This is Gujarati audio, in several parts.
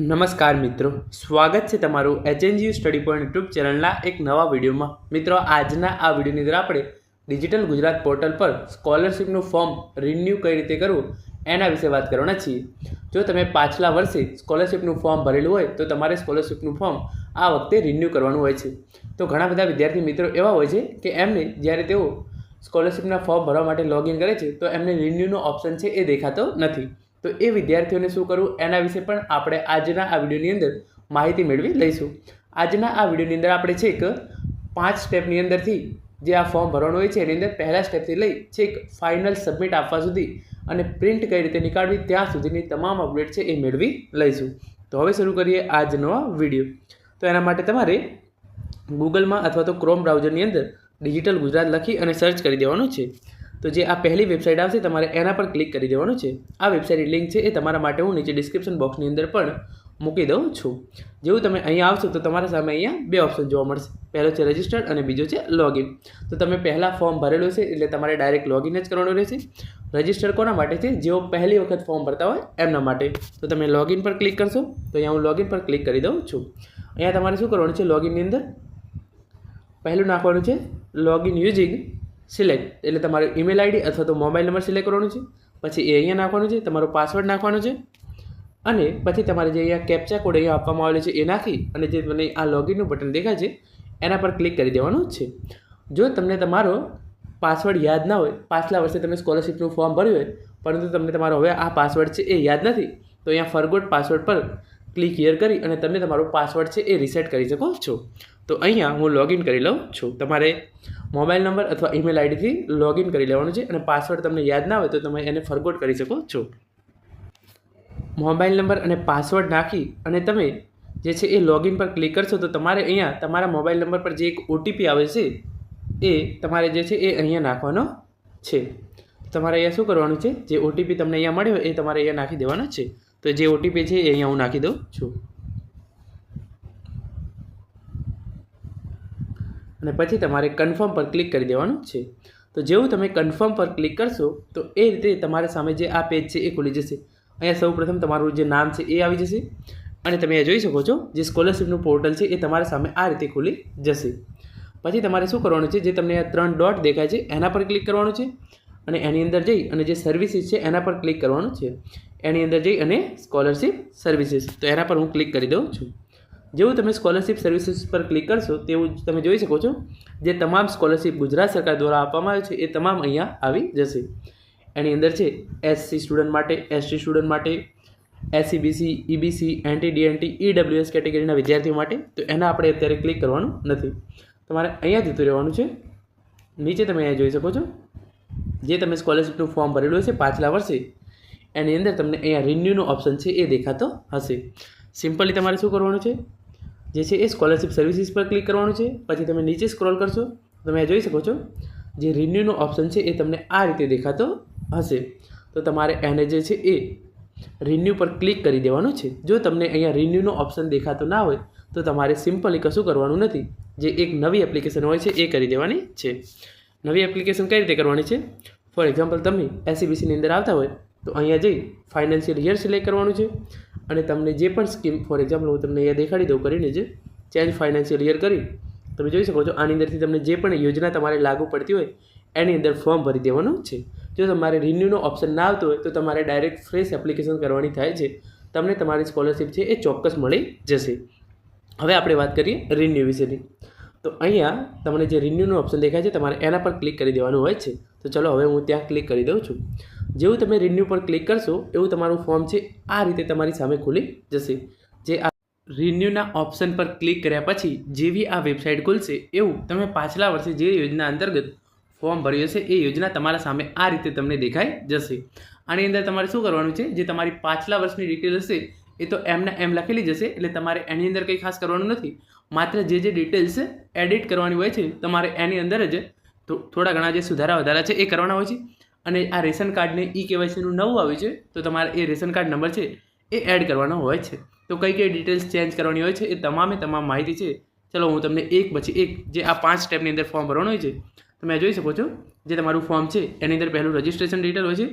નમસ્કાર મિત્રો, સ્વાગત છે તમારું એચએનજીયુ સ્ટડી પોઈન્ટ યુટ્યુબ ચેનલના એક નવા વિડીયોમાં. મિત્રો, આજના આ વિડીયોની અંદર આપણે ડિજિટલ ગુજરાત પોર્ટલ પર સ્કોલરશિપનું ફોર્મ રિન્યૂ કઈ રીતે કરવું એના વિશે વાત કરવાના છીએ. જો તમે પાછલા વર્ષે સ્કોલરશિપનું ફોર્મ ભરેલું હોય, તો તમારે સ્કોલરશિપનું ફોર્મ આ વખતે રિન્યૂ કરવાનું હોય છે. તો ઘણા બધા વિદ્યાર્થી મિત્રો એવા હોય છે કે એમને જ્યારે તેઓ સ્કોલરશિપના ફોર્મ ભરવા માટે લોગિન કરે છે, તો એમને રિન્યૂનો ઓપ્શન છે એ દેખાતો નથી. તો એ વિદ્યાર્થીઓને શું કરવું? એના વિશે પણ આપણે આજના આ વિડીયોની અંદર માહિતી મેળવી લઈશું. આજના આ વિડીયોની અંદર આપણે છેક પાંચ સ્ટેપની અંદરથી જે આ ફોર્મ ભરવાનું હોય છે, એની અંદર પહેલા સ્ટેપથી લઈ છેક ફાઇનલ સબમિટ આપવા સુધી અને પ્રિન્ટ કઈ રીતે નીકાળવી ત્યાં સુધીની તમામ અપડેટ છે એ મેળવી લઈશું. તો હવે શરૂ કરીએ આજનો વીડિયો. તો એના માટે તમારે ગૂગલમાં અથવા તો ક્રોમ બ્રાઉઝરની અંદર ડિજિટલ ગુજરાત લખી અને સર્ચ કરી દેવાનું છે. તો જે આ પહેલી વેબસાઇટ આવશે, તમારે એના પર ક્લિક કરી દેવાનું છે. આ વેબસાઇટની લિંક છે એ તમારા માટે હું નીચે ડિસ્ક્રિપ્શન બોક્સની અંદર પણ મૂકી દઉં છું. જેવું તમે અહીંયા આવશો, તો તમારા સામે અહીંયા બે ઓપ્શન જોવા મળશે. પહેલો છે રજિસ્ટર્ડ અને બીજો છે લોગિન તો તમે પહેલાં ફોર્મ ભરેલું છે, એટલે તમારે ડાયરેક્ટ લોગિન જ કરવાનું રહેશે. રજિસ્ટર કોના માટે છે? જેઓ પહેલી વખત ફોર્મ ભરતા હોય, એમના માટે. તો તમે લોગિન પર ક્લિક કરશો, તો અહીંયા હું લોગિન પર ક્લિક કરી દઉં છું. અહીંયા તમારે શું કરવાનું છે? લોગિનની અંદર પહેલું નાખવાનું છે લોગિન યુઝિંગ સિલેક્ટ, એટલે તમારું ઈમેલ આઈડી અથવા તો મોબાઈલ નંબર સિલેક્ટ કરવાનું છે, પછી એ અહીંયા નાખવાનું છે, તમારો પાસવર્ડ નાખવાનો છે, અને પછી તમારે જે અહીંયા કેપ્ચા કોડ અહીંયા આપવામાં આવેલો છે એ નાખી, અને જે તમને આ લોગિનનું બટન દેખાય છે, એના પર ક્લિક કરી દેવાનું છે. જો તમને તમારો પાસવર્ડ યાદ ના હોય, પાછલા વર્ષે તમે સ્કોલરશિપનું ફોર્મ ભર્યું હોય, પરંતુ તમને તમારો હવે આ પાસવર્ડ છે એ યાદ નથી, તો અહીંયા ફરગોટ પાસવર્ડ પર ક્લિક હિયર કરી અને તમે તમારો પાસવર્ડ છે એ રિસેટ કરી શકો છો. તો અહીંયા હું લોગિન કરી લઉં છું. તમારે મોબાઈલ નંબર અથવા ઈમેલ આઈડીથી લોગિન કરી લેવાનું છે અને પાસવર્ડ તમને યાદ ના હોય તો તમે એને ફરગોટ કરી શકો છો. મોબાઈલ નંબર અને પાસવર્ડ નાખી અને તમે જે છે એ લોગિન પર ક્લિક કરશો તો તમારે અહીંયા તમારા મોબાઈલ નંબર પર જે એક ઓટીપી આવે છે એ તમારે જે છે એ અહીંયા નાખવાનો છે. તમારે અહીંયા શું કરવાનું છે? જે ઓટીપી તમને અહીંયા મળ્યો એ તમારે અહીંયા નાખી દેવાનો છે. તો જે ઓટીપી છે એ અહીંયા હું નાખી દઉં. છું. અને પછી તમારે કન્ફર્મ પર ક્લિક કરી દેવાનું છે. તો જેવું તમે કન્ફર્મ પર ક્લિક કરશો તો એ રીતે તમારા સામે જે આ પેજ છે એ ખુલી જશે. અહીંયા સૌ પ્રથમ તમારું જે નામ છે એ આવી જશે. અને તમે અહીંયા જોઈ શકો છો જે સ્કોલરશિપનું પોર્ટલ છે એ તમારા સામે આ રીતે ખુલી જશે. પછી તમારે શું કરવાનું છે જે તમને આ ત્રણ ડોટ દેખાય છે એના પર ક્લિક કરવાનું છે. અને એની અંદર જઈ અને જે સર્વિસીસ છે એના પર ક્લિક કરવાનું છે. એની અંદર જઈ અને સ્કોલરશિપ સર્વિસીસ તો એના પર હું ક્લિક કરી દઉં છું. જેવું તમે સ્કોલરશિપ સર્વિસીસ પર ક્લિક કરશો તેવું તમે જોઈ શકો છો. જે તમામ સ્કોલરશિપ ગુજરાત સરકાર દ્વારા આપવામાં આવે છે એ તમામ અહીંયા આવી જશે. એની અંદર છે એસસી સ્ટુડન્ટ માટે એસટી સ્ટુડન્ટ માટે SC BC EBC NT DNT EWS કેટેગરીના વિદ્યાર્થીઓ માટે. તો એના આપણે અત્યારે ક્લિક કરવાનું નથી. તમારે અહીંયા જતું રહેવાનું છે. નીચે તમે અહીંયા જોઈ શકો છો. જે તમે સ્કોલરશિપનું ફોર્મ ભરેલું હશે પાછલા વર્ષે, એની અંદર તમને અહીંયા રિન્યૂનો ઓપ્શન છે એ દેખાતો હશે. સિમ્પલી તમારે શું કરવાનું છે? જે છે એ સ્કોલરશિપ સર્વિસીસ પર ક્લિક કરવાનું છે, પછી તમે નીચે સ્ક્રોલ કરશો, તમે જોઈ શકો છો, જે રિન્યૂનો ઓપ્શન છે એ તમને આ રીતે દેખાતો હશે. તો તમારે એને જે છે એ રિન્યૂ પર ક્લિક કરી દેવાનું છે. જો તમને અહીંયા રિન્યૂનો ઓપ્શન દેખાતો ના હોય, તો તમારે સિમ્પલી કશું કરવાનું નથી. જે એક નવી એપ્લિકેશન હોય છે એ કરી દેવાની છે. નવી એપ્લિકેશન કઈ રીતે કરવાની છે? ફોર એક્ઝામ્પલ તમે એસસીબીસીની અંદર આવતા હોય, તો અહીંયા જઈ ફાઇનાન્શિયલ યર સિલેક્ટ કરવાનું છે. અને તમને જે પણ સ્કીમ ફોર એક્ઝામ્પલ હું તમને અહીંયા દેખાડી દઉં કરીને જે ચેન્જ ફાઇનાન્શિયલ યર કરી, તમે જોઈ શકો છો, આની અંદરથી તમને જે પણ યોજના તમારે લાગુ પડતી હોય, એની અંદર ફોર્મ ભરી દેવાનું છે. જો તમારે રિન્યૂનો ઓપ્શન ના આવતો હોય, તો તમારે ડાયરેક્ટ ફ્રેશ એપ્લિકેશન કરવાની થાય છે. તમને તમારી સ્કોલરશિપ છે એ ચોક્કસ મળી જશે. હવે આપણે વાત કરીએ રિન્યૂ વિશેની. તો અહીંયા તમને જે રિન્યુનું ઓપ્શન દેખાય છે, તમારે એના પર ક્લિક કરી દેવાનું હોય છે. તો ચલો હવે હું ત્યાં ક્લિક કરી દઉં છું. જેવું તમે રિન્યૂ પર ક્લિક કરશો, એવું તમારું ફોર્મ છે, આ રીતે તમારી સામે ખુલી જશે. જે આ રિન્યૂના ઓપ્શન પર ક્લિક કર્યા પછી જેવી આ વેબસાઇટ ખુલશે, એવું તમે પાછલા વર્ષે જે યોજના અંતર્ગત ફોર્મ ભર્યું હશે, એ યોજના તમારા સામે આ રીતે તમને દેખાઈ જશે. આની અંદર તમારે શું કરવાનું છે, જે તમારી પાછલા વર્ષની ડિટેલ હશે, એ તો એમના એમ લખેલી જશે એટલે તમારે એની અંદર કંઈ ખાસ કરવાનું નથી. માત્ર જે જે ડિટેલ્સ એડિટ કરવાની હોય છે, તમારે એની અંદર જ થોડા ઘણા જે સુધારા વધારા છે એ કરવાના હોય છે. અને આ રેશન કાર્ડને ઈ કેવાયસીનું નવું આવ્યું છે, તો તમારે એ રેશન કાર્ડ નંબર છે એ એડ કરવાનો હોય છે. તો કઈ કઈ ડિટેલ્સ ચેન્જ કરવાની હોય છે એ તમામે તમામ માહિતી છે. ચલો, હું તમને એક પછી એક જે આ પાંચ સ્ટેપની અંદર ફોર્મ ભરવાનું હોય છે તમે જોઈ શકો છો જે તમારું ફોર્મ છે, એની અંદર પહેલું રજિસ્ટ્રેશન ડિટેલ હોય છે.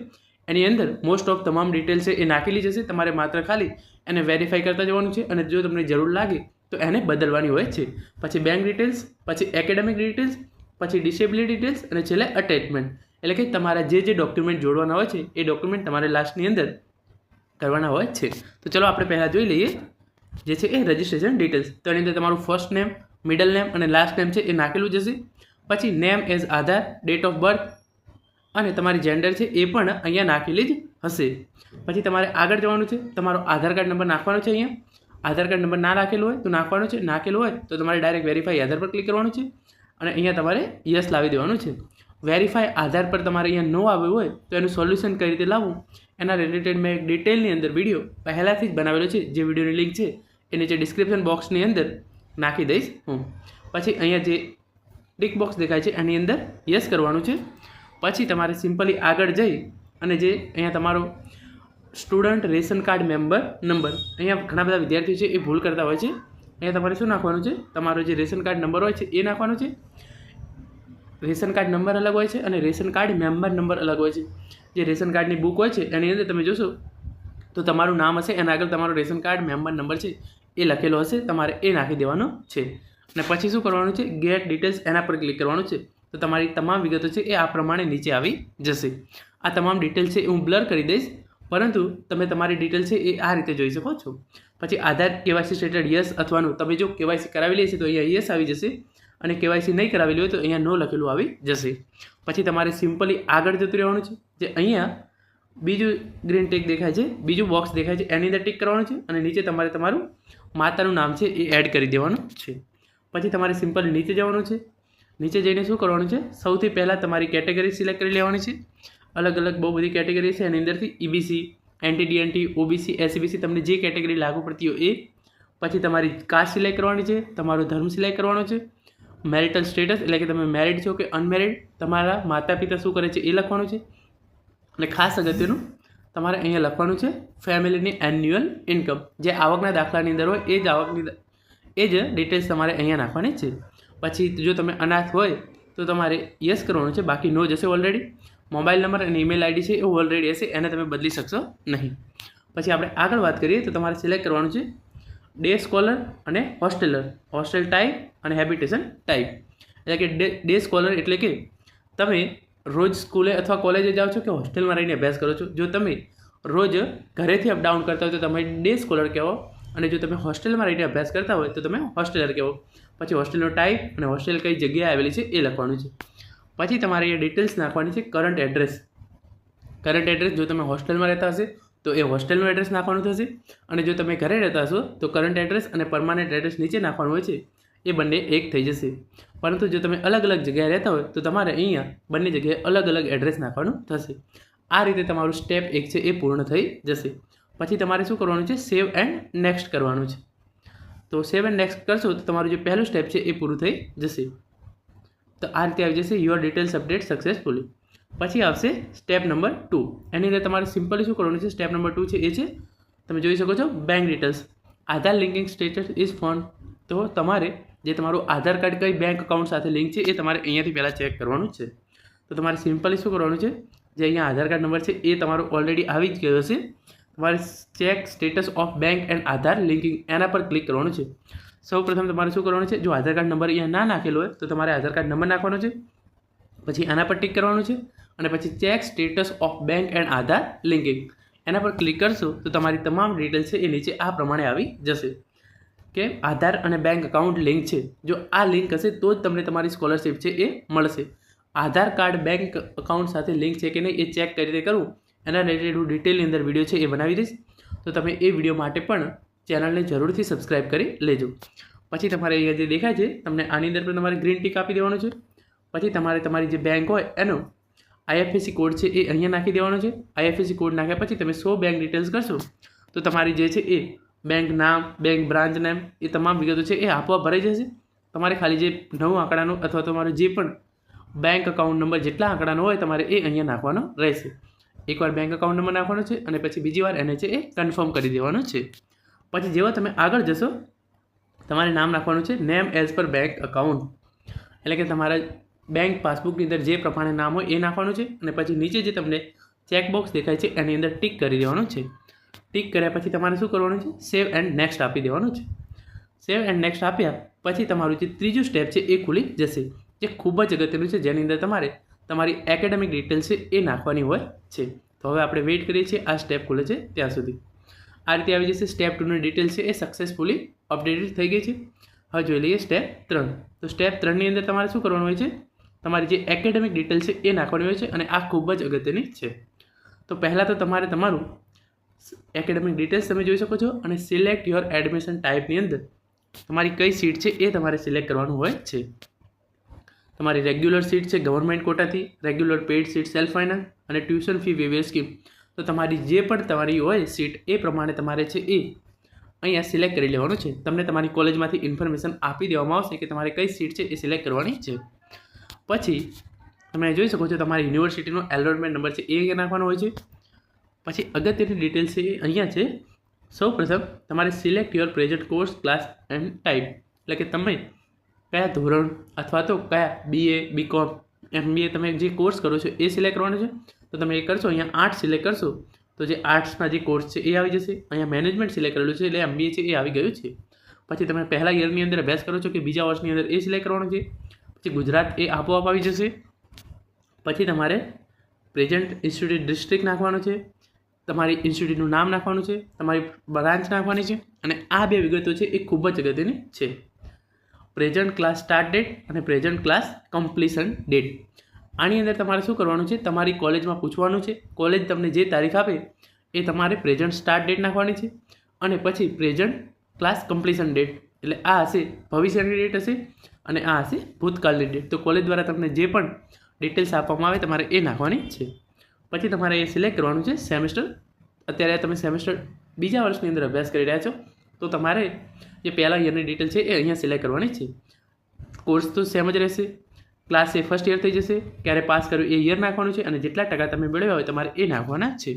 એની અંદર મોસ્ટ ઓફ તમામ ડિટેલ્સ છે એ નાખેલી જશે તમારે માત્ર ખાલી એને વેરીફાઈ કરતા જવાનું છે. અને જો તમને જરૂર લાગે તો એને બદલવાની હોય છે. પછી બેંક ડિટેલ્સ પછી એકેડેમિક ડિટેલ્સ પછી ડિસેબિલિટી ડિટેલ્સ અને છેલ્લે અટેચમેન્ટ એટલે કે તમારા જે જે ડોક્યુમેન્ટ જોડવાના હોય છે, એ ડોક્યુમેન્ટ તમારે લાસ્ટની અંદર કરવાના હોય છે. તો ચલો આપણે પહેલાં જોઈ લઈએ, જે છે એ રજિસ્ટ્રેશન ડિટેલ્સ તો એની અંદર તમારું ફર્સ્ટ નેમ મિડલ નેમ અને લાસ્ટ નેમ છે એ નાખેલું જશે. પછી name as Aadhaar date of birth અને તમારી જેન્ડર છે એ પણ અહીંયા નાખેલી જ હશે. પછી તમારે આગળ જવાનું છે, તમારો આધાર કાર્ડ નંબર નાખવાનો છે અહીંયા. આધાર કાર્ડ નંબર ના રાખેલો હોય તો નાખવાનો છે નાખેલો હોય તો તમારે ડાયરેક્ટ વેરીફાઈ આધાર પર ક્લિક કરવાનું છે અને અહીંયા તમારે યસ લાવી દેવાનું છે. વેરીફાઈ આધાર પર તમારે અહીંયા નો આવ્યું હોય તો એનું સોલ્યુશન કઈ રીતે લાવવું? એના રિલેટેડ મેં એક ડિટેલની અંદર વીડિયો પહેલાંથી જ બનાવેલો છે, જે વિડીયોની લિંક છે, એ નીચે ડિસ્ક્રિપ્શન બોક્સની અંદર નાખી દઈશ હું. પછી અહીંયા જે ટિક બોક્સ દેખાય છે, એની અંદર યસ કરવાનું છે. પછી તમારે સિમ્પલી આગળ જઈ અને જે અહીંયા તમારો student ration card member number. અહીંયા ઘણા બધા વિદ્યાર્થીઓ છે એ ભૂલ કરતા હોય છે. અહીંયા તમારે શું નાખવાનું છે? તમારો જે રેશન કાર્ડ નંબર હોય છે એ નાખવાનો છે. રેશન કાર્ડ નંબર અલગ હોય છે અને રેશન કાર્ડ મેમ્બર નંબર અલગ હોય છે. જે રેશન કાર્ડની બુક હોય છે એની અંદર તમે જોશો, તો તમારું નામ હશે, એના આગળ તમારો રેશન કાર્ડ મેમ્બર નંબર છે એ લખેલો હશે, તમારે એ નાખી દેવાનો છે. અને પછી શું કરવાનું છે? ગેટ ડિટેલ્સ એના પર ક્લિક કરવાનું છે. તો તમારી તમામ વિગતો છે એ આ પ્રમાણે નીચે આવી જશે. આ તમામ ડિટેલ છે એ હું બ્લર કરી દઈશ. પરંતુ તમે તમારી ડિટેલ છે એ આ રીતે જોઈ શકો છો. પછી આધાર કેવાયસી સ્ટેટેડ યસ અથવાનું. તમે જો કેવાયસી કરાવેલી હશે તો અહીંયા યસ આવી જશે અને કેવાયસી નહીં કરાવેલી હોય તો અહીંયા નો લખેલું આવી જશે. પછી તમારે સિમ્પલી આગળ જતું રહેવાનું છે. જે અહીંયા બીજું ગ્રીન ટેક દેખાય છે, બીજું બોક્સ દેખાય છે, એની અંદર ટીક કરવાનું છે અને નીચે તમારે તમારું માતાનું નામ છે એ એડ કરી દેવાનું છે. પછી તમારે સિમ્પલ નીચે જવાનું છે. નીચે જઈને શું કરવાનું છે? સૌથી પહેલાં તમારી કેટેગરી સિલેક્ટ કરી લેવાની છે. અલગ અલગ બહુ બધી કેટેગરી છે. એની અંદરથી ઈબીસી એનટીડીએનટી ઓબીસી એસસીબીસી તમને જે કેટેગરી લાગુ પડતી હોય એ પછી તમારી કાસ્ટ સિલેક્ટ કરવાની છે, તમારો ધર્મ સિલેક્ટ કરવાનો છે મેરિટલ સ્ટેટસ એટલે કે તમે મેરિડ છો કે અનમેરિડ તમારા માતા પિતા શું કરે છે એ લખવાનું છે. અને ખાસ અગત્યનું, તમારે અહીંયા લખવાનું છે ફેમિલીની એન્યુઅલ ઇન્કમ જે આવકના દાખલાની અંદર હોય, એ જ આવકની એ જ ડિટેલ્સ તમારે અહીંયા નાખવાની છે. પછી જો તમે અનાથ હોય, તો તમારે યસ કરવાનું છે. બાકી નો જશે ઓલરેડી મોબાઈલ નંબર અને ઈમેલ આઈડી છે એ ઓલરેડી હશે, એને તમે બદલી શકશો નહીં. પછી આપણે આગળ વાત કરીએ તો તમારે સિલેક્ટ કરવાનું છે ડે સ્કોલર અને હોસ્ટેલર હોસ્ટેલ ટાઈપ અને હેબિટેશન ટાઈપ એટલે કે ડે ડે સ્કોલર એટલે કે તમે રોજ સ્કૂલે અથવા કોલેજે જાઓ છો કે હોસ્ટેલમાં રહીને અભ્યાસ કરો છો? જો તમે રોજ ઘરેથી અપડાઉન કરતા હોય તો તમે ડે સ્કોલર કહેવો અને જો તમે હોસ્ટેલમાં રહીને અભ્યાસ કરતા હોય તો તમે હોસ્ટેલર કહેવો. પછી હોસ્ટેલનો ટાઈપ અને હોસ્ટેલ કઈ જગ્યાએ આવેલી છે એ લખવાનું છે. પછી તમારે એ ડિટેલ્સ નાખવાની છે કરંટ એડ્રેસ કરંટ એડ્રેસ જો તમે હોસ્ટેલમાં રહેતા હશે, તો એ હોસ્ટેલનું એડ્રેસ નાખવાનું થશે. અને જો તમે ઘરે રહેતા હશો, તો કરંટ એડ્રેસ અને પરમાનન્ટ એડ્રેસ નીચે નાખવાનું હોય છે. એ બંને એક થઈ જશે. પરંતુ જો તમે અલગ અલગ જગ્યાએ રહેતા હોય, તો તમારે અહીંયા બંને જગ્યાએ અલગ અલગ એડ્રેસ નાખવાનું થશે. આ રીતે તમારું સ્ટેપ એક છે, એ પૂર્ણ થઈ જશે. પછી તમારે શું કરવાનું છે? સેવ એન્ડ નેક્સ્ટ કરવાનું છે. તો સેવ એન્ડ નેક્સ્ટ કરશો, તો તમારું જે પહેલું સ્ટેપ છે, એ પૂરું થઈ જશે. તો આ રીતે આવી જશે યોર ડિટેલ્સ અપડેટ સક્સેસફુલી પછી આવશે સ્ટેપ નંબર ટુ એની અંદર તમારે સિમ્પલી શું કરવાનું છે? સ્ટેપ નંબર ટુ છે એ છે, તમે જોઈ શકો છો bank details Aadhaar linking status is phone તો તમારે જે તમારું આધાર કાર્ડ કઈ બેંક અકાઉન્ટ સાથે લિંક છે એ તમારે અહીંયાથી પહેલાં ચેક કરવાનું છે. તો તમારે સિમ્પલી શું કરવાનું છે? જે અહીંયા આધાર કાર્ડ નંબર છે એ તમારો ઓલરેડી આવી જ ગયો હશે. તમારે check status of bank and Aadhaar linking એના પર ક્લિક કરવાનું છે. સૌ પ્રથમ તમારે શું કરવાનું છે? જો આધાર કાર્ડ નંબર અહીંયા ના નાખેલો હોય, તો તમારે આધાર કાર્ડ નંબર નાખવાનો છે. પછી આના પર ટિક કરવાનું છે અને પછી check status of bank and Aadhaar linking. એના પર ક્લિક કરશો, તો તમારી તમામ ડિટેલ્સ છે એ નીચે આ પ્રમાણે આવી જશે. કે આધાર અને બેંક અકાઉન્ટ લિંક છે. જો આ લિંક હશે, તો જ તમને તમારી સ્કોલરશિપ છે એ મળશે. આધાર કાર્ડ બેંક અકાઉન્ટ સાથે લિંક છે કે નહીં, એ ચેક કરી રીતે કરવું એના રિલેટેડ હું ડિટેલની અંદર વીડિયો છે એ બનાવી દઈશ. તો તમે એ વીડિયો માટે પણ ચેનલને જરૂરથી સબસ્ક્રાઈબ કરી લેજો. પછી તમારે અહીંયા જે દેખાય છે, તમને આની અંદર પણ તમારે ગ્રીન ટીક આપી દેવાનું છે. પછી તમારે તમારી જે બેંક હોય, એનો આઈએફએસસી કોડ છે એ અહીંયા નાખી દેવાનો છે. આઈએફએસસી કોડ નાખ્યા પછી તમે સો બેંક ડિટેલ્સ કરશો, તો તમારી જે છે એ બેંક નામ બેંક બ્રાન્ચ નામ એ તમામ વિગતો છે એ આપવા ભરાઈ જશે. તમારે ખાલી જે નવું આંકડાનો અથવા તમારો જે પણ બેંક અકાઉન્ટ નંબર જેટલા આંકડાનો હોય તમારે એ અહીંયા નાખવાનો રહેશે. એકવાર બેંક અકાઉન્ટ નંબર નાખવાનો છે અને પછી બીજી વાર એને છે એ કન્ફર્મ કરી દેવાનો છે. પછી જેવા તમે આગળ જશો, તમારે નામ નાખવાનું છે name as per bank account એટલે કે તમારા બેંક પાસબુકની અંદર જે પ્રમાણે નામ હોય એ નાખવાનું છે અને પછી નીચે જે તમને ચેકબોક્સ દેખાય છે એની અંદર ટિક કરી દેવાનું છે. ટિક કર્યા પછી તમારે શું કરવાનું છે? સેવ એન્ડ નેક્સ્ટ આપી દેવાનું છે. સેવ એન્ડ નેક્સ્ટ આપ્યા પછી તમારું જે ત્રીજું સ્ટેપ છે એ ખુલી જશે. જે ખૂબ જ અગત્યનું છે જેની અંદર તમારે તમારી એકેડેમિક ડિટેલ્સ છે એ નાખવાની હોય છે. તો હવે આપણે વેઇટ કરીએ છીએ આ સ્ટેપ ખુલે છે ત્યાં સુધી. આ રીતે આવી જશે. સ્ટેપ ટુની ડિટેલ છે એ સક્સેસફુલી અપડેટેડ થઈ ગઈ છે. હવે જોઈ લઈએ સ્ટેપ ત્રણ. તો સ્ટેપ ત્રણની અંદર તમારે શું કરવાનું હોય છે? તમારી જે એકેડેમિક ડિટેલ છે એ નાખવાની હોય છે અને આ ખૂબ જ અગત્યની છે. તો પહેલાં તો તમારે તમારું એકેડેમિક ડિટેલ્સ તમે જોઈ શકો છો અને સિલેક્ટ યોર એડમિશન ટાઈપની અંદર તમારી કઈ સીટ છે એ તમારે સિલેક્ટ કરવાનું હોય છે. તમારી રેગ્યુલર સીટ છે government કોટાથી regular paid seat self finance અને ટ્યુશન ફી વેવેર સ્કીમ તો તમારી જે પણ તમારી હોય સીટ એ પ્રમાણે તમારે છે એ અહીંયા સિલેક્ટ કરી લેવાનું છે. તમને તમારી કોલેજમાંથી ઇન્ફોર્મેશન આપી દેવામાં આવશે કે તમારે કઈ સીટ છે એ સિલેક્ટ કરવાની છે. પછી તમે જોઈ શકો છો તમારી યુનિવર્સિટીનો એલોટમેન્ટ નંબર છે એ અહીંયા નાખવાનો હોય છે. પછી અગત્યની ડિટેલ્સ છે અહીંયા છે. સૌ પ્રથમ તમારે select your present course class and type એટલે કે તમે કયા ધોરણ અથવા તો કયા બીએ બીકોમ એમબીએ તમે જે કોર્સ કરો છો એ સિલેક્ટ કરવાનો છે. તો તમે એ કરશો, અહીંયા આર્ટ્સ સિલેક્ટ કરશો, તો જે આર્ટ્સના જે કોર્સ છે એ આવી જશે. અહીંયા મેનેજમેન્ટ સિલેક્ટ કરેલું છે, એટલે એમબીએ છે એ આવી ગયું છે. પછી તમે પહેલા યરની અંદર અભ્યાસ કરો છો કે બીજા વર્ષની અંદર એ સિલેક્ટ કરવાનું છે, પછી ગુજરાત એ આપોઆપ આવી જશે. પછી તમારે પ્રેઝન્ટ ઇન્સ્ટિટ્યૂટ ડિસ્ટ્રિક્ટ નાખવાનું છે, તમારી ઇન્સ્ટિટ્યૂટનું નામ નાખવાનું છે, તમારી બ્રાન્ચ નાખવાની છે, અને આ બે વિગતો છે એ ખૂબ જ અગત્યની છે. પ્રેઝન્ટ ક્લાસ સ્ટાર્ટ ડેટ અને પ્રેઝન્ટ ક્લાસ કમ્પ્લીશન ડેટ. આની અંદર તમારે શું કરવાનું છે? તમારી કોલેજમાં પૂછવાનું છે. કોલેજ તમને જે તારીખ આપે એ તમારે પ્રેઝન્ટ સ્ટાર્ટ ડેટ નાખવાની છે અને પછી પ્રેઝન્ટ ક્લાસ કમ્પ્લીશન ડેટ એટલે આ હશે ભવિષ્યની ડેટ હશે અને આ હશે ભૂતકાળની ડેટ તો કોલેજ દ્વારા તમને જે પણ ડિટેલ્સ આપવામાં આવે તમારે એ નાખવાની છે. પછી તમારે એ સિલેક્ટ કરવાનું છે સેમેસ્ટર અત્યારે તમે સેમેસ્ટર બીજા વર્ષની અંદર અભ્યાસ કરી રહ્યા છો. તો તમારે જે પહેલાં યરની ડિટેલ છે એ અહીંયા સિલેક્ટ કરવાની છે. કોર્સ તો સેમ જ રહેશે. ક્લાસ એ ફર્સ્ટ યર થઈ જશે, ક્યારે પાસ કર્યું એ યર નાખવાનું છે અને જેટલા ટકા તમે મેળવ્યા હોય તમારે એ નાખવાના છે.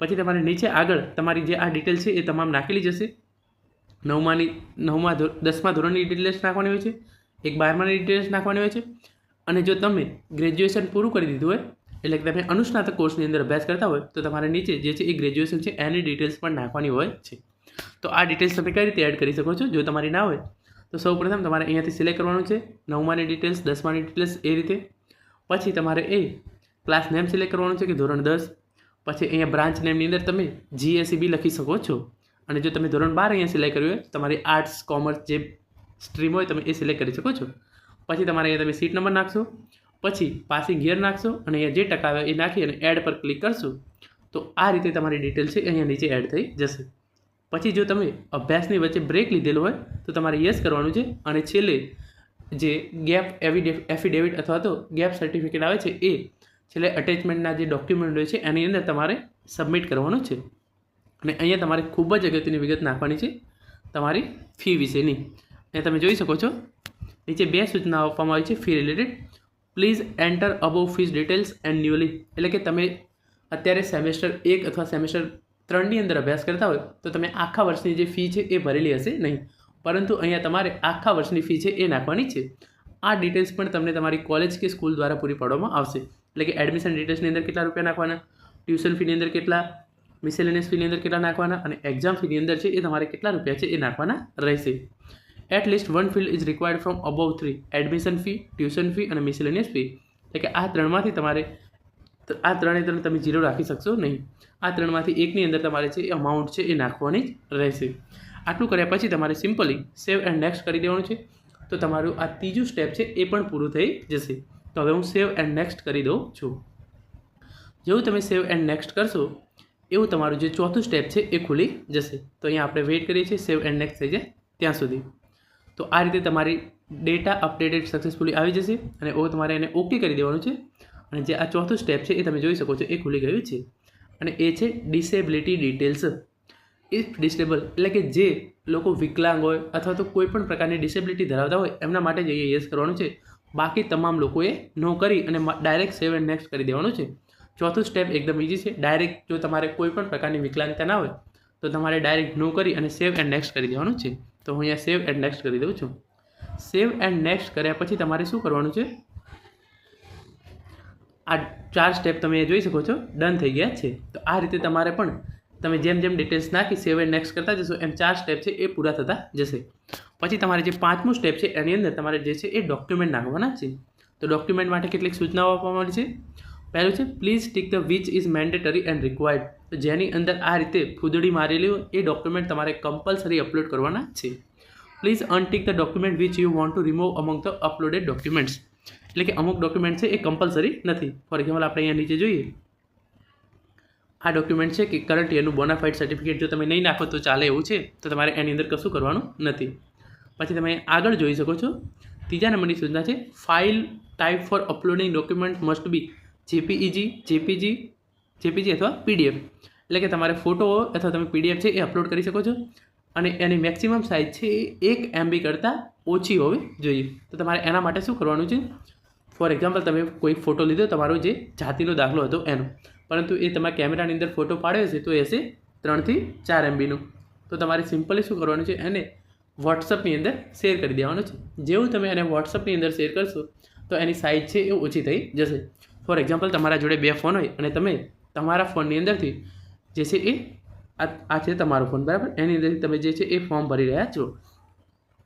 પછી તમારે નીચે આગળ તમારી જે આ ડિટેલ છે એ તમામ નાખેલી જશે. નવમાની, નવમા દસમા ધોરણની ડિટેલ્સ નાખવાની હોય છે, એક બારમાની ડિટેલ્સ નાખવાની હોય છે. અને જો તમે ગ્રેજ્યુએશન પૂરું કરી દીધું હોય, એટલે કે તમે અનુસ્નાતક કોર્સની અંદર અભ્યાસ કરતા હોય, તો તમારે નીચે જે છે એ ગ્રેજ્યુએશન છે એની ડિટેલ્સ પણ નાખવાની હોય છે. તો આ ડિટેલ્સ તમે કઈ રીતે એડ કરી શકો છો? જો તમારી ના હોય તો સૌ પ્રથમ તમારે અહીંયાથી સિલેક્ટ કરવાનું છે. નવમાની ડિટેલ્સ દસમાની ડિટેલ્સ એ રીતે. પછી તમારે એ ક્લાસ નેમ સિલેક્ટ કરવાનું છે કે ધોરણ દસ. પછી અહીંયા બ્રાન્ચ નેમની અંદર તમે જીએસસીબી લખી શકો છો. અને જો તમે ધોરણ બાર અહીંયા સિલેક્ટ કર્યું હોય, તમારી આર્ટ્સ કોમર્સ જે સ્ટ્રીમ હોય તમે એ સિલેક્ટ કરી શકો છો. પછી તમારે અહીંયા તમે સીટ નંબર નાખશો. પછી પાસિંગ યર નાખશો અને અહીંયા જે ટકા આવે એ નાખી અને એડ પર ક્લિક કરશો. તો આ રીતે તમારી ડિટેલ છે અહીંયા નીચે એડ થઈ જશે. પછી જો તમે અભ્યાસની વચ્ચે બ્રેક લીધેલો હોય, તો તમારે યસ કરવાનું છે. અને છેલ્લે જે ગેપ એફિડેવિટ અથવા તો ગેપ સર્ટિફિકેટ આવે છે, એ છેલ્લે અટેચમેન્ટના જે ડોક્યુમેન્ટ હોય છે, એની અંદર તમારે સબમિટ કરવાનું છે. અને અહીંયા તમારે ખૂબ જ અગત્યની વિગત નાખવાની છે, તમારી ફી વિશેની. અને તમે જોઈ શકો છો, નીચે બે સૂચનાઓ આપવામાં આવી છે fee related please enter above fees details annually એટલે કે તમે અત્યારે સેમેસ્ટર એક અથવા સેમેસ્ટર ત્રણની અંદર અભ્યાસ કરતા હોય તો તમે આખા વર્ષની જે ફી છે એ ભરેલી હશે નહીં. પરંતુ અહીંયા તમારે આખા વર્ષની ફી છે એ નાખવાની છે. આ ડિટેલ્સ પણ તમને તમારી કોલેજ કે સ્કૂલ દ્વારા પૂરી પાડવામાં આવશે. એટલે કે એડમિશન ડિટેલ્સની અંદર કેટલા રૂપિયા નાખવાના ટ્યુશન ફીની અંદર કેટલા મિસેલેનિયસ ફીની અંદર કેટલા નાખવાના અને એક્ઝામ ફીની અંદર છે એ તમારે કેટલા રૂપિયા છે એ નાખવાના રહેશે. At least one field is required from above three admission fee tuition fee અને મિસેલેનિયસ ફી એટલે કે આ ત્રણમાંથી તમારે આ ત્રણે ત્રણ તમે જીરો રાખી શકશો નહીં. આ ત્રણમાંથી એકની અંદર તમારે એ અમાઉન્ટ છે એ નાખવાની જ રહેશે. આટલું કર્યા પછી તમારે સિમ્પલી સેવ એન્ડ નેક્સ્ટ કરી દેવાનું છે. તો તમારું આ ત્રીજું સ્ટેપ છે એ પણ પૂરું થઈ જશે. તો હવે હું સેવ એન્ડ નેક્સ્ટ કરી દઉં છું. જેવું તમે સેવ એન્ડ નેક્સ્ટ કરશો, એવું તમારું જે ચોથું સ્ટેપ છે એ ખુલી જશે. તો અહીંયા આપણે વેઇટ કરીએ છીએ સેવ એન્ડ નેક્સ્ટ થઈ જાય ત્યાં સુધી. તો આ રીતે તમારી ડેટા અપડેટેડ સક્સેસફુલી આવી જશે અને ઓ તમારે એને ઓકે કરી દેવાનું છે. અને જે આ ચોથું સ્ટેપ છે એ તમે જોઈ શકો છો, એ ખુલી ગયું છે. અને એ છે ડિસેબિલિટી ડિટેલ્સ ઇફ ડિસેબલ એટલે કે જે લોકો વિકલાંગ હોય અથવા તો કોઈ પણ પ્રકારની ડિસેબિલિટી ધરાવતા હોય, એમના માટે જ અહીંયા યસ કરવાનું છે. બાકી તમામ લોકોએ નો કરી અને ડાયરેક્ટ સેવ એન્ડ નેક્સ્ટ કરી દેવાનું છે. ચોથું સ્ટેપ એકદમ ઇઝી છે. ડાયરેક્ટ જો તમારે કોઈ પણ પ્રકારની વિકલાંગતા ના હોય, તો તમારે ડાયરેક્ટ નો કરી અને સેવ એન્ડ નેક્સ્ટ કરી દેવાનું છે. તો હું અહીંયા સેવ એન્ડ નેક્સ્ટ કરી દઉં છું. સેવ એન્ડ નેક્સ્ટ કર્યા પછી તમારે શું કરવાનું છે? આ ચાર સ્ટેપ તમે જોઈ શકો છો. ડન થઈ ગયા છે. તો આ રીતે તમારે પણ તમે જેમ જેમ ડિટેલ્સ નાખી સેવ એન્ડ નેક્સ્ટ કરતા જશો, એમ ચાર સ્ટેપ છે એ પૂરા થતા જશે. પછી તમારે જે પાંચમું સ્ટેપ છે એની અંદર તમારે જે છે એ ડોક્યુમેન્ટ નાખવાના છે. તો ડોક્યુમેન્ટ માટે કેટલીક સૂચનાઓ આપવામાં આવી છે. પહેલું છે please tick the which is mandatory and required તો જેની અંદર આ રીતે ફૂદડી મારેલી હોય, એ ડોક્યુમેન્ટ તમારે કમ્પલસરી અપલોડ કરવાના છે. Please untick the document which you want to remove among the uploaded documents એટલે કે અમુક ડોક્યુમેન્ટ છે એ કમ્પલસરી નથી. ફોર એક્ઝામ્પલ આપણે અહીંયા નીચે જોઈએ. આ ડોક્યુમેન્ટ છે કે કરંટ યરનું બોનાફાઇડ સર્ટિફિકેટ જો તમે નહીં નાખો તો ચાલે એવું છે. તો તમારે એની અંદર કશું કરવાનું નથી. પછી તમે આગળ જોઈ શકો છો. ત્રીજા નંબરની સૂચના છે file type for uploading document must be JPEG JPG JPG અથવા પીડીએફ એટલે કે તમારે ફોટો અથવા તમે પીડીએફ છે એ અપલોડ કરી શકો છો. અને એની મેક્સિમમ સાઇઝ છે એ એક એમબી કરતાં ઓછી હોવી જોઈએ. તો તમારે એના માટે શું કરવાનું છે? ફોર એક્ઝામ્પલ તમે કોઈ ફોટો લીધો, તમારો જે જાતિનો દાખલો હતો એનો. પરંતુ એ તમારા કેમેરાની અંદર ફોટો પાડ્યો છે, તો એ હશે ત્રણથી ચાર એમબીનો તો તમારે સિમ્પલી શું કરવાનું છે, એને વોટ્સઅપની અંદર શેર કરી દેવાનું છે. જેવું તમે એને વોટ્સઅપની અંદર શેર કરશો, તો એની સાઇઝ છે એ ઓછી થઈ જશે. ફોર એક્ઝામ્પલ તમારા જોડે બે ફોન હોય અને તમે તમારા ફોનની અંદરથી જે છે એ આ આ છે તમારો ફોન બરાબર? એની અંદરથી તમે જે છે એ ફોર્મ ભરી રહ્યા છો.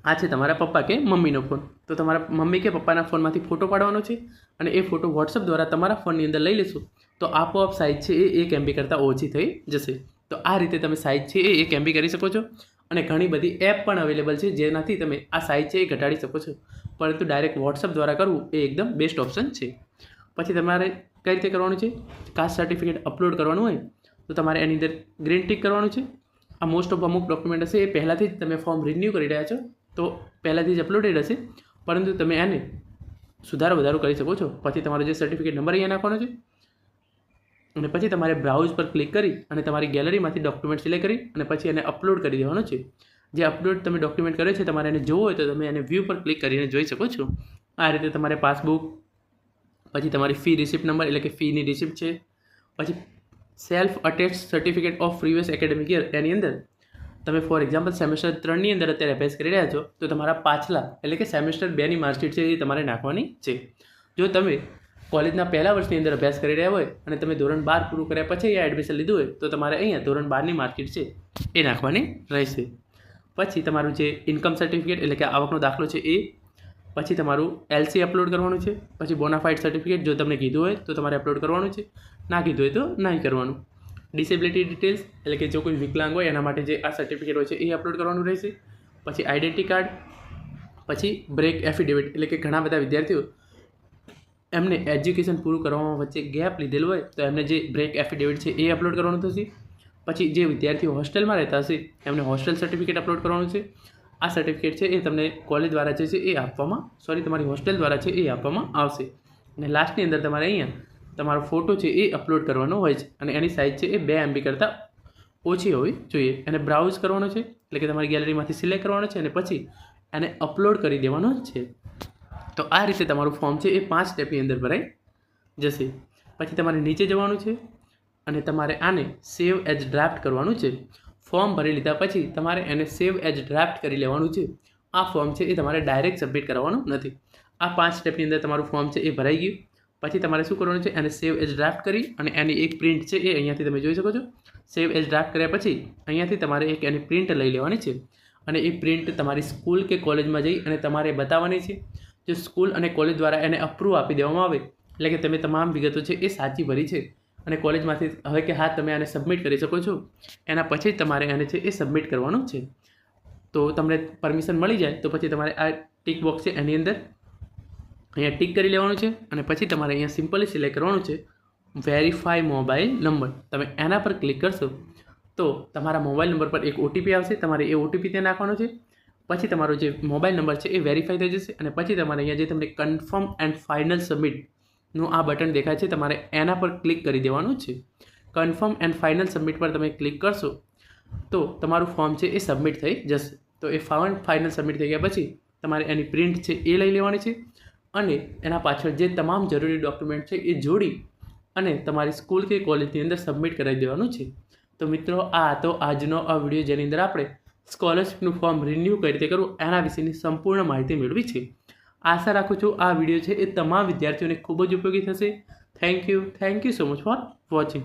આ છે તમારા પપ્પા કે મમ્મીનો ફોન. તો તમારા મમ્મી કે પપ્પાના ફોનમાંથી ફોટો પાડવાનો છે અને એ ફોટો વોટ્સઅપ દ્વારા તમારા ફોનની અંદર લઈ લેશો. તો આપોઆપ સાઇઝ છે એ એક એમબી કરતાં ઓછી થઈ જશે. તો આ રીતે તમે સાઇઝ છે એ એક એમબી કરી શકો છો. અને ઘણી બધી એપ પણ અવેલેબલ છે જેનાથી તમે આ સાઇઝ છે એ ઘટાડી શકો છો. પરંતુ ડાયરેક્ટ વોટ્સઅપ દ્વારા કરવું એ એકદમ બેસ્ટ ઓપ્શન છે. પછી તમારે કઈ રીતે કરવાનું છે? કાસ્ટ સર્ટિફિકેટ અપલોડ કરવાનું હોય તો તમારે એની અંદર ગ્રીન ટીક કરવાનું છે. આ મોસ્ટ ઓફ અમુક ડોક્યુમેન્ટ હશે એ પહેલાંથી જ તમે ફોર્મ રિન્યૂ કરી રહ્યા છો. તો પહેલાંથી જ અપલોડેડ હશે. પરંતુ તમે એને સુધારો વધારો કરી શકો છો. પછી તમારો જે સર્ટિફિકેટ નંબર અહીંયા નાખવાનો છે. અને પછી તમારે બ્રાઉઝ પર ક્લિક કરી અને તમારી ગેલેરીમાંથી ડોક્યુમેન્ટ સિલેક્ટ કરી અને પછી એને અપલોડ કરી દેવાનો છે. જે અપલોડ તમે ડોક્યુમેન્ટ કરે છે, તમારે એને જોવો હોય તો તમે એને વ્યૂ પર ક્લિક કરીને જોઈ શકો છો. આ રીતે તમારે પાસબુક પછી તમારી ફી રિસિપ્ટ નંબર એટલે કે ફીની રિસિપ્ટ છે. પછી self attach certificate of previous academic year એની અંદર તમે ફોર એક્ઝામ્પલ સેમેસ્ટર ત્રણની અંદર અત્યારે અભ્યાસ કરી રહ્યા છો, તો તમારા પાછલા એટલે કે સેમેસ્ટર બેની માર્કશીટ છે એ તમારે નાખવાની છે. જો તમે કોલેજના પહેલા વર્ષની અંદર અભ્યાસ કરી રહ્યા હોય અને તમે ધોરણ બાર પૂરું કર્યા પછી અહીંયા એડમિશન લીધું હોય, તો તમારે અહીંયા ધોરણ બારની માર્કશીટ છે એ નાખવાની રહેશે. પછી તમારું જે ઇન્કમ સર્ટિફિકેટ એટલે કે આવકનો દાખલો છે એ, પછી તમારું એલસી અપલોડ કરવાનું છે, પછી બોનાફાઇડ સર્ટિફિકેટ જો તમને કીધું હોય તો તમારે અપલોડ કરવાનું છે, ના કીધું હોય તો નહીં કરવાનું. ડિસેબિલિટી ડિટેલ્સ એટલે કે જો કોઈ વિકલાંગ હોય, એના માટે જે આ સર્ટિફિકેટ હોય છે, એ અપલોડ કરવાનું રહેશે. પછી આઈડેન્ટિટી કાર્ડ પછી બ્રેક એફિડેવિટ એટલે કે ઘણા બધા વિદ્યાર્થીઓ એમને એજ્યુકેશન પૂરું કરવામાં વચ્ચે ગેપ લીધેલું હોય, તો એમને જે બ્રેક એફિડેવિટ છે, એ અપલોડ કરવાનું થશે. પછી જે વિદ્યાર્થીઓ હોસ્ટેલમાં રહેતા હશે, એમને હોસ્ટેલ સર્ટિફિકેટ અપલોડ કરવાનું છે. આ સર્ટિફિકેટ છે એ તમને કોલેજ દ્વારા જે છે એ આપવામાં સોરી તમારી હોસ્ટેલ દ્વારા છે એ આપવામાં આવશે. અને લાસ્ટની અંદર તમારે અહીંયા તમારો ફોટો છે એ અપલોડ કરવાનો હોય છે અને એની સાઇઝ છે એ બે એમબી કરતાં ઓછી હોવી જોઈએ. એને બ્રાઉઝ કરવાનો છે, એટલે કે તમારી ગેલેરીમાંથી સિલેક્ટ કરવાનો છે અને પછી એને અપલોડ કરી દેવાનો છે. તો આ રીતે તમારું ફોર્મ છે એ પાંચ સ્ટેપની અંદર ભરાઈ જશે. પછી તમારે નીચે જવાનું છે અને તમારે આને સેવ એઝ ડ્રાફ્ટ કરવાનું છે. ફોર્મ ભરી લીધા પછી તમારે એને સેવ એઝ ડ્રાફ્ટ કરી લેવાનું છે. આ ફોર્મ છે એ તમારે ડાયરેક્ટ સબમિટ કરવાનું નથી. આ પાંચ સ્ટેપની અંદર તમારું ફોર્મ છે એ ભરાઈ ગયું. પછી તમારે શું કરવાનું છે? એને સેવ એઝ ડ્રાફ્ટ કરી અને એની એક પ્રિન્ટ છે એ અહીંયાથી તમે જોઈ શકો છો. સેવ એઝ ડ્રાફ્ટ કર્યા પછી અહીંયાથી તમારે એક એની પ્રિન્ટ લઈ લેવાની છે. અને એ પ્રિન્ટ તમારી સ્કૂલ કે કોલેજમાં જઈ અને તમારે બતાવવાની છે. જો સ્કૂલ અને કોલેજ દ્વારા એને અપ્રૂવ આપી દેવામાં આવે, એટલે કે તમે તમામ વિગતો છે એ સાચી ભરી છે. અને કોલેજમાંથી હવે કે હા, તમે આને સબમિટ કરી શકો છો. એના પછી જ તમારે એને છે એ સબમિટ કરવાનું છે. તો તમને પરમિશન મળી જાય, તો પછી તમારે આ ટીક બોક્સ છે એની અંદર અહીંયા ટીક કરી લેવાનું છે અને પછી તમારે અહીંયા સિમ્પલી સિલેક્ટ કરવાનું છે વેરીફાઈ મોબાઈલ નંબર. તમે એના પર ક્લિક કરશો તો તમારા મોબાઈલ નંબર પર એક ઓટીપી આવશે. તમારે એ ઓટીપી ત્યાં નાખવાનો છે. પછી તમારો જે મોબાઈલ નંબર છે એ વેરીફાઈ થઈ જશે અને પછી તમારે અહીંયા જે તમને કન્ફર્મ એન્ડ ફાઇનલ સબમિટનું આ બટન દેખાય છે, તમારે એના પર ક્લિક કરી દેવાનું છે. કન્ફર્મ એન્ડ ફાઇનલ સબમિટ પર તમે ક્લિક કરશો તો તમારું ફોર્મ છે એ સબમિટ થઈ જશે. તો એ ફાવન ફાઇનલ સબમિટ થઈ ગયા પછી તમારે એની પ્રિન્ટ છે એ લઈ લેવાની છે. અને એના પાછળ જે તમામ જરૂરી ડોક્યુમેન્ટ છે એ જોડી અને તમારી સ્કૂલ કે કોલેજની અંદર સબમિટ કરાવી દેવાનું છે. તો મિત્રો, આ તો આજનો આ વીડિયો જેની અંદર આપણે સ્કોલરશિપનું ફોર્મ રિન્યૂ કઈ રીતે કરવું એના વિશેની સંપૂર્ણ માહિતી મેળવી છે. આશા રાખું છું આ વીડિયો છે એ તમામ વિદ્યાર્થીઓને ખૂબ જ ઉપયોગી થશે. Thank you thank you so much for watching